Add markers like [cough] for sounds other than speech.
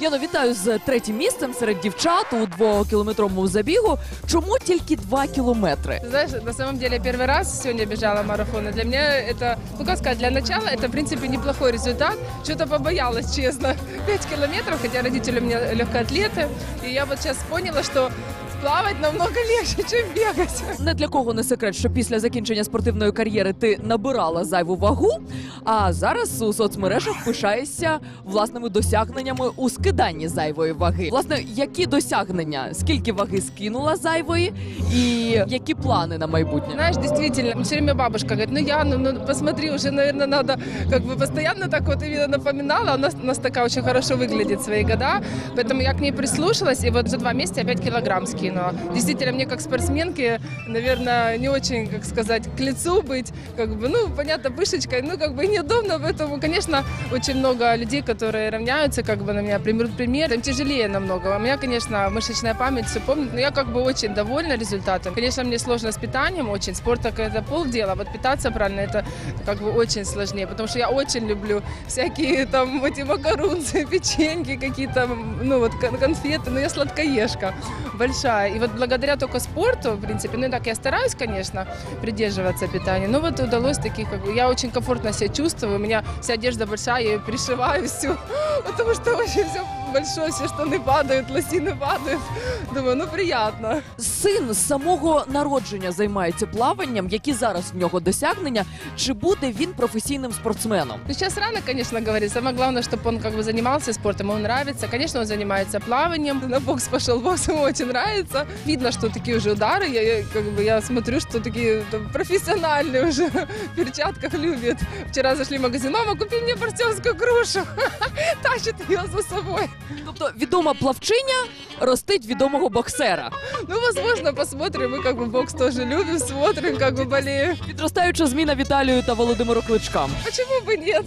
Яно, вітаю з третім місцем серед дівчат у двокілометровому забігу. Чому тільки два кілометри? Ты Знаешь, на самом деле первый раз сегодня бежала марафон. И для меня это, ну как сказать, для начала это, в принципе, неплохой результат. Что-то побоялась, честно. 5 километров, хотя родители у меня легкоатлеты. И я вот сейчас поняла, что плавать намного легче, чем бегать. Не для кого не секрет, що після закінчення спортивної кар'єри ти набирала зайву вагу, а зараз у соцмережах пишаєшся власними досягненнями у скиданні зайвої ваги. Власне, які досягнення? Скільки ваги скинула зайвої, і які плани на майбутнє? Знаешь, действительно, все время бабушка говорит, ну Яна, ну посмотри, уже, наверное, надо как бы постоянно так вот именно напоминала. Она, у нас такая очень хорошо выглядит в свои года, поэтому я к ней прислушалась, и вот за два месяца я 5 килограмм скинула. Действительно, мне как спортсменке, наверное, не очень, как сказать, к лицу быть, как бы, ну, понятно, пышечкой, ну, как бы неудобно, поэтому, конечно, очень много людей, которые равняются, как бы на меня примерут пример, им тяжелее намного. У меня, конечно, мышечная память все помнит, но я как бы очень довольна результатом. Конечно, мне сложно с питанием очень, спорт так это полдела, вот питаться правильно это как бы очень сложнее, потому что я очень люблю всякие там эти макарунцы, [laughs] печеньки какие-то, ну вот кон- конфеты, но я сладкоежка большая. И вот благодаря только спорту, в принципе, ну и так я стараюсь, конечно, придерживаться питания, но вот удалось таких, как бы, я очень комфортно себя чувствую, у меня вся одежда большая, я ее пришиваю всю, [laughs] потому что очень все большое, все штаны падают, лосины падают. Думаю, ну приятно. Син з самого народження займається плаванням. Які зараз в нього досягнення? Чи буде він професійним спортсменом? Ну, сейчас рано, конечно, говорить. Самое главное, чтобы он как бы занимался спортом, ему нравится. Конечно, он занимается плаванием. На бокс пошел, бокс ему очень нравится. Видно, что такие уже удары. Я, я, как бы, я смотрю, что такие там, профессиональные уже в перчатках любят. Вчера зашли в магазин. Мама, купи мне борцовскую грушу. [laughs] Тащит ее за собой. Тобто відома плавчиня ростить відомого боксера. Ну, возможно, посмотрим. Мы как бы бокс тоже любим, смотрим, как бы болеем. Підростаюча зміна Віталію та Володимиру Кличкам. Почему бы нет?